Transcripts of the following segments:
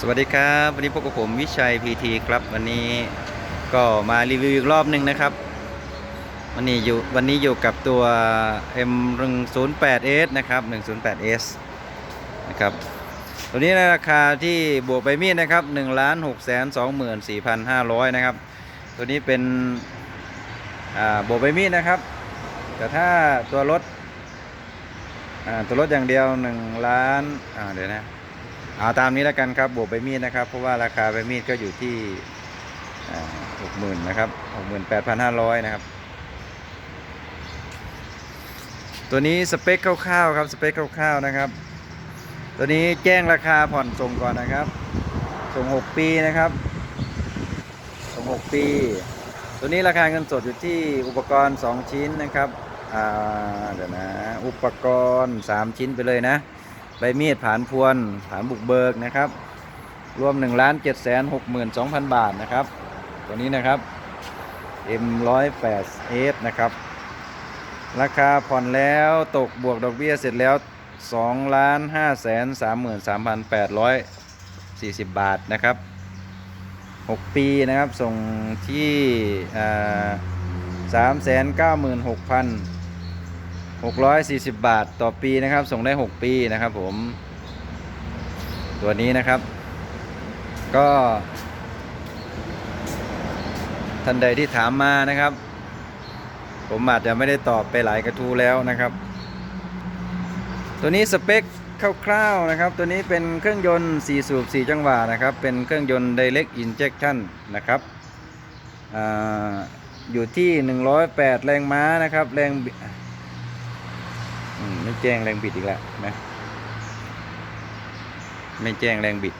สวัสดีครับวันนี้พบกับผมวิชัยพีทีครับ วันนี้ก็มารีวิวอีกรอบหนึ่งนะครับ วันนี้อยู่วันนี้อยู่กับตัว M108S นะครับ 108S นะครับตัวนี้ในราคาที่บวกใบมีดนะครับ1 6 2 4 5 0 0 นะครับ ตัวนี้เป็นบวกใบมีดนะครับ แต่ถ้าตัวรถตัวรถอย่างเดียว1ล้านเดี๋ยวนะ เอาตามนี้แล้วกันครับบวกใบมีดนะครับ เพราะว่าราคาใบมีดก็อยู่ที่หกหมื่นนะครับหกหมื่นแปดพันห้าร้อยนะครับ ตัวนี้สเปคคร่าวๆครับสเปคคร่าวๆนะครับ ตัวนี้แจ้งราคาผ่อนส่งก่อนนะครับ ส่ง6ปีนะครับ ส่ง6ปี ตัวนี้ราคาเงินสดอยู่ที่อุปกรณ์2ชิ้นนะครับเดี๋ยวนะ อุปกรณ์3ชิ้นไปเลยนะ ใบมีดผ่านพวนผ่านบุกเบิกนะครับ รวม1นึ่งล้านเจ็ดแสนหกหมื่นสองพันบาทนะครับ ตัวนี้นะครับ M108S นะครับ ราคาผ่อนแล้วตกบวกดอกเบี้ยเสร็จแล้ว2ล้าน5แสน3 3 8 4 0 บาทนะครับ 6 ปีนะครับ ส่งที่3 9 6 0 0 0 640 บาทต่อปีนะครับ ส่งได้ 6 ปีนะครับผม ตัวนี้นะครับ ก็ ท่านใดที่ถามมานะครับ ผมอาจจะไม่ได้ตอบไปหลายกระทู้แล้วนะครับ ตัวนี้สเปคคร่าวๆนะครับ ตัวนี้เป็นเครื่องยนต์ 4 สูบ 4 จังหวะนะครับ เป็นเครื่องยนต์ direct injection นะครับออยู่ที่ 108 แรงม้านะครับ แรง ไม่แจ้งแรงบิดอีกแล้วนะ ไม่แจ้งแรงบิด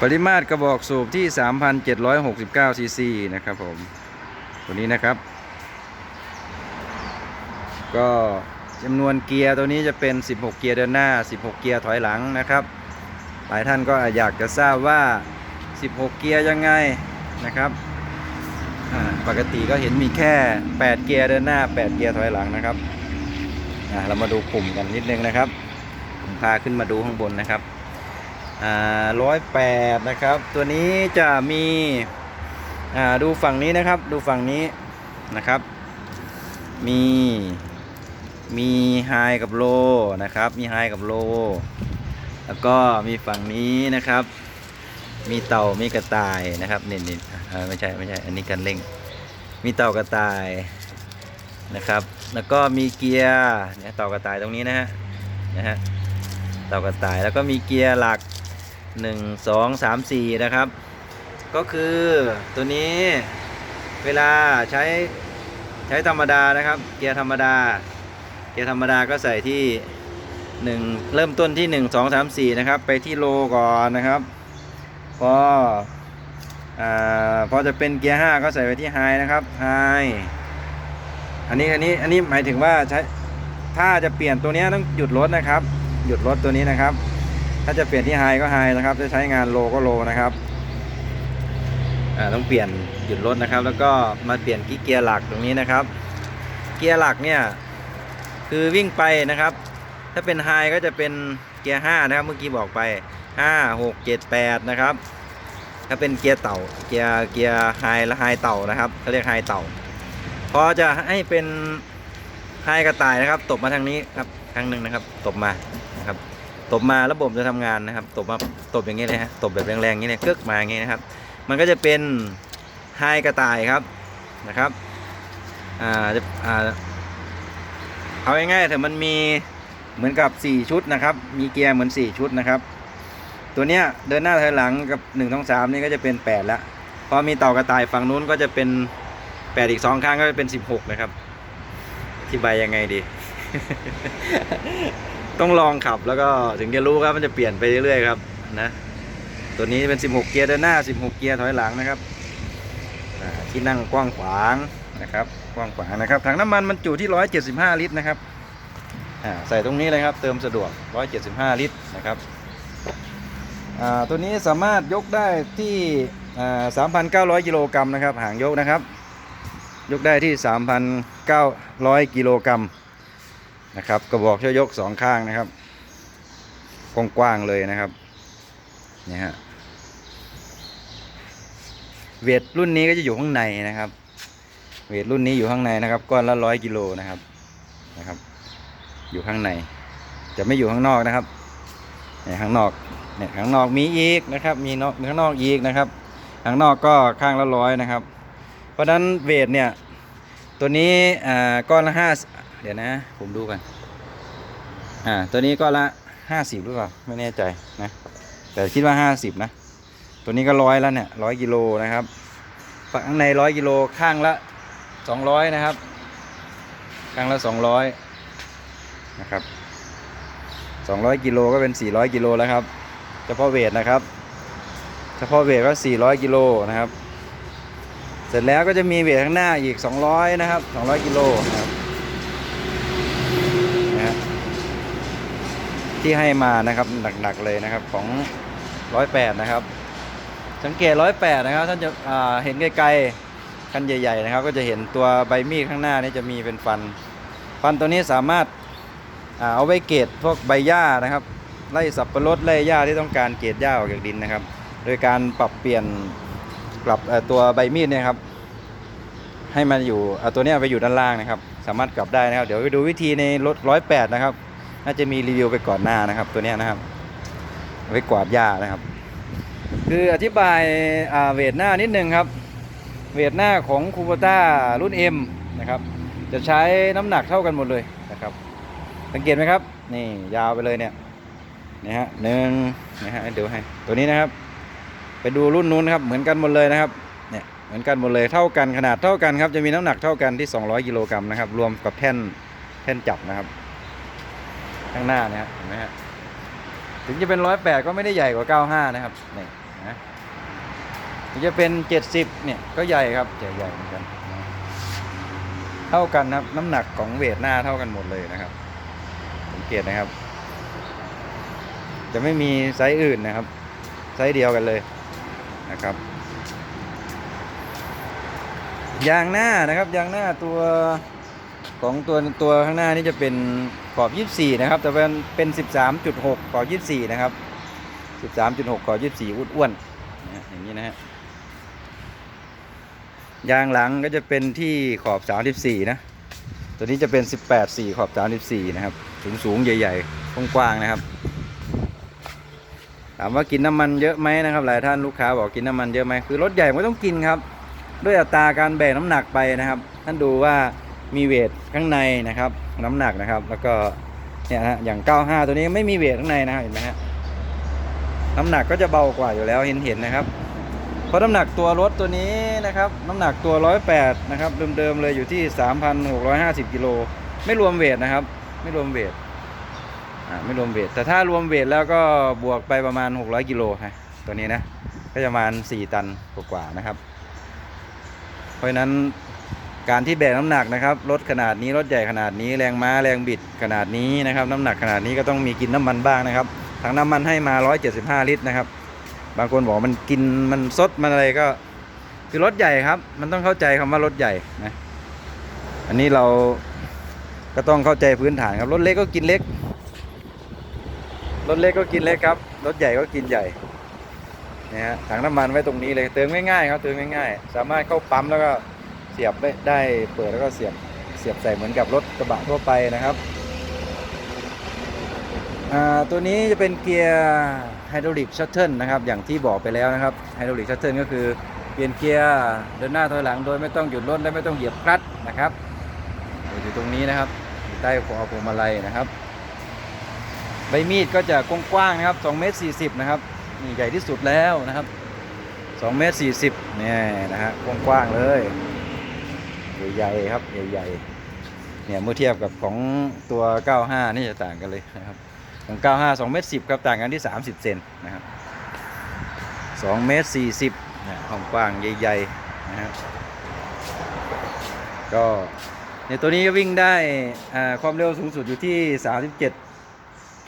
ปริมาตรกระบอกสูบที่ 3,769ซีซีนะครับผม ตัวนี้นะครับ ก็จำนวนเกียร์ตัวนี้จะเป็น 16 เกียร์เดินหน้า 16 เกียร์ถอยหลังนะครับ หลายท่านก็อยากจะทราบว่า 16 เกียร์ยังไงนะครับ ปกติก็เห็นมีแค่ 8 เกียร์เดินหน้า 8 เกียร์ถอยหลังนะครับเรามาดูปุ่มกันนิดนึงนะครับผมพาขึ้นมาดูข้างบนนะครับร้อยแปดนะครับ ตัวนี้จะมีดูฝั่งนี้นะครับ ดูฝั่งนี้นะครับ มีมีไฮกับโลนะครับ มีไฮกับโล แล้วก็มีฝั่งนี้นะครับ มีเต่ามีกระต่ายนะครับนี่นี่เอ่อ ไม่ใช่ไม่ใช่ อันนี้กันเร่ง มีเต่ากระต่ายนะครับ แล้วก็มีเกียร์เนี่ยเต่ากระต่ายตรงนี้นะฮะนะฮะเต่ากระต่ายแล้วก็มีเกียร์หลัก 1 2 3 4 นะครับ ก็คือตัวนี้เวลาใช้ใช้ธรรมดานะครับ เกียร์ธรรมดา เกียร์ธรรมดาก็ใส่ที่ 1 เริ่มต้นที่ 1 2 3 4 นะครับ ไปที่โลก่อนนะครับ พอ อ่าพอจะเป็นเกียร์5ก็ใส่ไว้ที่ไฮนะครับไฮอันนี้อันนี้อันนี้หมายถึงว่าใช้ถ้าจะเปลี่ยนตัวนี้ต้องหยุดรถนะครับ หยุดรถตัวนี้นะครับ ถ้าจะเปลี่ยนที่ไฮก็ไฮนะครับจะใช้งานโลก็โลนะครับต้องเปลี่ยนหยุดรถนะครับ แล้วก็มาเปลี่ยนที่เกียร์หลักตรงนี้นะครับ เกียร์หลักเนี่ยคือวิ่งไปนะครับ ถ้าเป็นไฮก็จะเป็นเกียร์5นะครับ เมื่อกี้บอกไป 5 6 7 8 นะครับ ถ้าเป็นเกียร์เต่า เกียร์เกียร์ไฮและไฮเต่านะครับเขาเรียกไฮเต่าพอจะให้เป็นไฮกระต่ายนะครับ ตบมาทางนี้ครับครั้งหนึ่งนะครับ ตบมานะครับ ตบมาระบบจะทำงานนะครับ ตบมาตบอย่างนี้เลยฮะตบแบบแรงๆอย่างนี้เลยเกึกมาอย่างนี้นะครับ มันก็จะเป็นไฮกระต่ายครับนะครับอ่าจะอ่าเอาง่ายๆแต่มันมีเหมือนกับ 4 ชุดนะครับ มีเกียร์เหมือน 4 ชุดนะครับ ตัวเนี้ยเดินหน้าถอยหลังกับ1นึ่งสามนี่ก็จะเป็น8แล้วพอมีเต่ากระต่ายฝั่งนู้นก็จะเป็น 8 อีก2ข้างก็จะเป็น 16นะครับอธิบายยังไงดี ต้องลองขับแล้วก็ถึงจะรู้ครับมันจะเปลี่ยนไปเรื่อยๆครับนะตัวนี้เป็น 16 เกียร์เดินหน้า 16 เกียร์ถอยหลังนะครับที่นั่งกว้างขวางนะครับกว้างขวางนะครับถังน้ำมันมันจุที่ 175 ลิตรนะครับใส่ตรงนี้เลยครับ เติมสะดวก 175 ลิตรนะครับ ตัวนี้สามารถยกได้ที่ 3,900 กิโลกรัมนะครับ หางยกนะครับ ยกได้ที่ 3,900 กิโลกรัมนะครับกระบอกช่วยยกสองข้างนะครับ กว้างๆเลยนะครับเนี่ฮะเวทรุ่นนี้ก็จะอยู่ข้างในนะครับ เวทรุ่นนี้อยู่ข้างในนะครับ ก้อนละร้อยกิโลนะครับนะครับ อยู่ข้างใน จะไม่อยู่ข้างนอกนะครับข้างนอก เนี่ยข้างนอกมีอีกนะครับ มีนอกมีข้างนอกอีกนะครับ ข้างนอกก็ข้างละร้อยนะครับ เพราะฉะนั้นเวทเนี่ยตัวนี้อ่าก้อนละห้าเดี๋ยวนะผมดูกันอ่าตัวนี้ก้อนละห้าสิบหรือเปล่าไม่แน่ใจนะแต่คิดว่าห้าสิบนะตัวนี้ก็ร้อยแล้วเนี่ยร้อยกิโลนะครับฝั่งในร้อยกิโลข้างละสองร้อยนะครับ ข้างละสองร้อยนะครับสองร้อยกิโลก็เป็นสี่ร้อยกิโลแล้วครับ เฉพาะเวทนะครับ เฉพาะเวทก็สี่ร้อยกิโลนะครับ เสร็จแล้วก็จะมีเวทข้างหน้าอีก 200 นะครับ 200 กิโลนะครับนะที่ให้มานะครับหนักๆเลยนะครับของ 108 นะครับ สังเกต 108 นะครับท่านจะเห็นไกลๆคันใหญ่ๆนะครับ ก็จะเห็นตัวใบมีดข้างหน้านี่จะมีเป็นฟัน ฟันตัวนี้สามารถอเอาไว้เกตพวกใบหญ้านะครับ ไล่สับปะรดไล่หญ้าที่ต้องการเกตหญ้าออกจากดินนะครับ โดยการปรับเปลี่ยนปรับตัวใบมีดเนี่ยครับ ให้มันอยู่ตัวนี้ไปอยู่ด้านล่างนะครับ สามารถกลับได้นะครับ เดี๋ยวไปดูวิธีในรถร้อยแปดนะครับ น่าจะมีรีวิวไปก่อนหน้านะครับ ตัวนี้นะครับไว้กวาดหญ้านะครับ คืออธิบายาเวทหน้านิดนึงครับ เวทหน้าของคูโบต้ารุ่น M นะครับจะใช้น้ำหนักเท่ากันหมดเลยนะครับ สังเกตไหมครับ นี่ยาวไปเลยเนี่ย นี่ฮะหนึ่งนะฮะเดี๋ยวให้ตัวนี้นะครับ ไปดูรุ่นนู้นนะครับเหมือนกันหมดเลยนะครับเนี่ยเหมือนกันหมดเลยเท่ากันขนาดเท่ากันครับจะมีน้ำหนักเท่ากันที่ 200กิโลกรัมนะครับรวมกับแท่นแท่นจับนะครับ ข้างหน้านี่ยเห็นไหมฮะถึงจะเป็น108ก็ไม่ได้ใหญ่กว่า95นะครับนี่นะถึงจะเป็น70เนี่ยก็ใหญ่ครับใหญ่ใหญ่เหมือนกันเท่ากันนะครับ น้ำหนักของเวทหน้าเท่ากันหมดเลยนะครับสังเกตนะครับ จะไม่มีไซส์อื่นนะครับ ไซส์เดียวกันเลยนะครับ ยางหน้านะครับ ยางหน้าตัวของตัวตัวข้างหน้านี่จะเป็นขอบ 24 นะครับ แต่เป็นเป็น 13.6 ขอบ 24 นะครับ 13.6 ขอบ 24 อ้วนๆอย่างนี้นะฮะยางหลังก็จะเป็นที่ขอบ 34 นะ ตัวนี้จะเป็น 18.4 ขอบ 34 นะครับ สูงสูงๆใหญ่ๆ กว้างๆ นะครับ ถามว่ากินน้ำมันเยอะไหมนะครับ หลายท่านลูกค้าบอกกินน้ำมันเยอะไหมคือรถใหญ่มันก็ต้องกินครับ ด้วยอัตราการแบกน้ำหนักไปนะครับ ท่านดูว่ามีเวทข้างในนะครับ น้ำหนักนะครับ แล้วก็เนี่ยฮะอย่าง 95 ตัวนี้ไม่มีเวทข้างในนะครับเห็นไหมฮะน้ำหนักก็จะเบากว่าอยู่แล้วเห็นเห็นนะครับ เพราะน้ำหนักตัวรถตัวนี้นะครับ น้ำหนักตัว 108 นะครับ เดิมๆเลยอยู่ที่ 3,650 กิโลไม่รวมเวทนะครับ ไม่รวมเวท ไม่รวมเวท แต่ถ้ารวมเวทแล้วก็บวกไปประมาณ 600กิโลฮะตัวนี้นะ ก็จะประมาณ 4 ตันกว่าๆนะครับ เพราะนั้นการที่แบกน้ำหนักนะครับรถขนาดนี้รถใหญ่ขนาดนี้แรงม้าแรงบิดขนาดนี้นะครับ น้ำหนักขนาดนี้ก็ต้องมีกินน้ำมันบ้างนะครับถังน้ำมันให้มา 175 ลิตรนะครับ บางคนบอกมันกินมันซดมันอะไรก็คือรถใหญ่ครับ มันต้องเข้าใจคำว่ารถใหญ่นะอันนี้เราก็ต้องเข้าใจพื้นฐานครับรถเล็กก็กินเล็ก รถเล็กก็กินเล็กครับ รถใหญ่ก็กินใหญ่นะฮะถังน้ำมันไว้ตรงนี้เลยเติมง่ายๆครับเติมง่ายๆ สามารถเข้าปั๊มแล้วก็เสียบได้ไดเปิดแล้วก็เสียบเสียบใส่เหมือนกับรถกระบะทั่วไปนะครับอ่าตัวนี้จะเป็นเกียร์ไฮดรอลิกชัตเทิลนะครับอย่างที่บอกไปแล้วนะครับไฮดรอลิกชัตเทิลก็คือเปลี่ยนเกียร์เดินหน้าถอยหลังโดยไม่ต้องหยุดรถและไม่ต้องเหยียบคลัตช์นะครับอยู่ตรงนี้นะครับอยู่ใต้หัวพวงมาลัยนะครับ ใบมีดก็จะกว้างๆนะครับ2เมตร40นะครับนี่ใหญ่ที่สุดแล้วนะครับ2เมตร40เนี่ยนะฮะกว้างๆเลยใหญ่ๆครับใหญ่ๆเนี่ยเมื่อเทียบกับของตัว 95 นี่จะต่างกันเลยนะครับของ 95 2เมตร10ครับต่างกันที่ 30 เซนนะครับ2เมตร40นะความกว้างใหญ่ๆนะครับก็ในตัวนี้ก็วิ่งได้อ่าความเร็วสูงสุดอยู่ที่ 37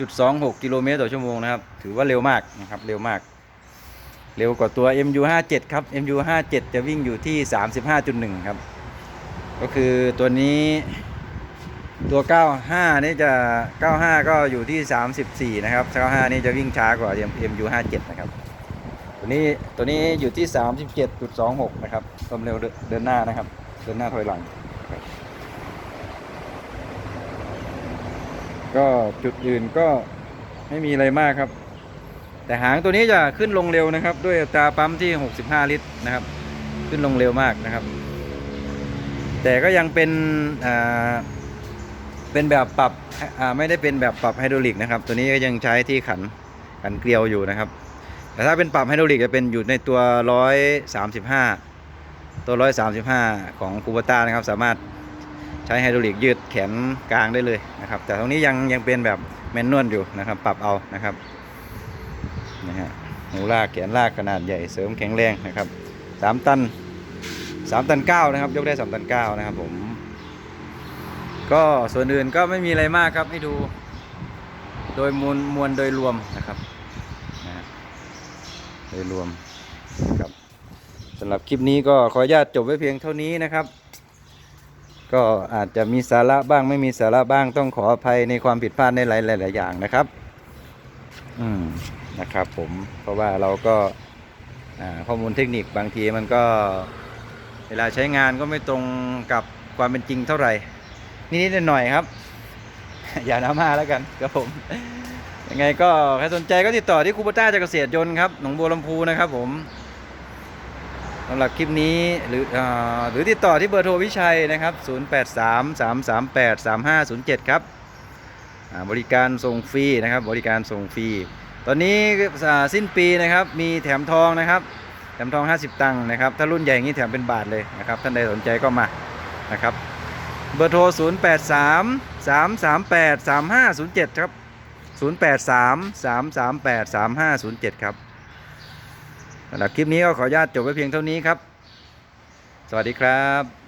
จุด26 กิโลเมตรต่อชั่วโมงนะครับ ถือว่าเร็วมากนะครับ เร็วมาก เร็วกว่าตัว MU57 ครับ MU57 จะวิ่งอยู่ที่ 35.1 ครับ ก็คือตัวนี้ตัว 95 นี่จะ 95 ก็อยู่ที่ 34 นะครับ 95 นี่จะวิ่งช้ากว่า MU 57 นะครับ ตัวนี้ ตัวนี้อยู่ที่ 37.26 นะครับ ความเร็วเดินหน้านะครับ เดินหน้าถอยหลังครับ ก็จุดอื่นก็ไม่มีอะไรมากครับ แต่หางตัวนี้จะขึ้นลงเร็วนะครับ ด้วยอัตราปั๊มที่ 65 ลิตรนะครับ ขึ้นลงเร็วมากนะครับ แต่ก็ยังเป็นอ่าเป็นแบบปรับอ่าไม่ได้เป็นแบบปรับไฮดรอลิกนะครับ ตัวนี้ก็ยังใช้ที่ขันขันเกลียวอยู่นะครับ แต่ถ้าเป็นปรับไฮดรอลิกจะเป็นอยู่ในตัว 135 ตัว 135 ของคูบต้านะครับ สามารถ ช้ไฮดรอลิกยืดแขนกลางได้เลยนะครับ แต่ตรงนี้ยังยังเป็นแบบแมนนวลอยู่นะครับ ปรับเอานะครับนะฮะหูลากแขนลากขนาดใหญ่เสริมแข็งแรงนะครับ3ตัน3ตัน9นะครับ ยกได้3ตัน9นะครับผม ก็ส่วนอื่นก็ไม่มีอะไรมากครับ ให้ดู โดยมวลมวลโดยรวมนะครับนะโดยรวมนะครับสำหรับคลิปนี้ก็ขออนุญาตจบไว้เพียงเท่านี้นะครับ ก็อาจจะมีสาระบ้างไม่มีสาระบ้างต้องขออภัยในความผิดพลาดในหลายหลายๆอย่างนะครับ อืมนะครับ ผมเพราะว่าเราก็ข้อมูลเทคนิคบางทีมันก็เวลาใช้งานก็ไม่ตรงกับความเป็นจริงเท่าไหร่นิดๆหน่อยๆครับ อย่าน้ำมาแล้วกันครับผมยังไงก็ใครสนใจก็ติดต่อที่คูปต้าจากเกษตรยนต์ครับหนองบัวลำพูนะครับผม สำหรับคลิปนี้หรืออหรือติดต่อที่เบอร์โทรวิชัยนะครับ 0833383507 ครับบริการส่งฟรีนะครับบริการส่งฟรี ตอนนี้สิ้นปีนะครับมีแถมทองนะครับ แถมทอง 50 ตังค์นะครับถ้ารุ่นใหญ่อย่างนี้แถมเป็นบาทเลยนะครับท่านใดสนใจก็มานะครับเบอร์โทร 0 8 3 3 3 8 3 5 0 7 ครับ 0 8 3 3 3 8 3 5 0 7 ครับ สำหรับคลิปนี้ก็ขออนุญาตจบไว้เพียงเท่านี้ครับ สวัสดีครับ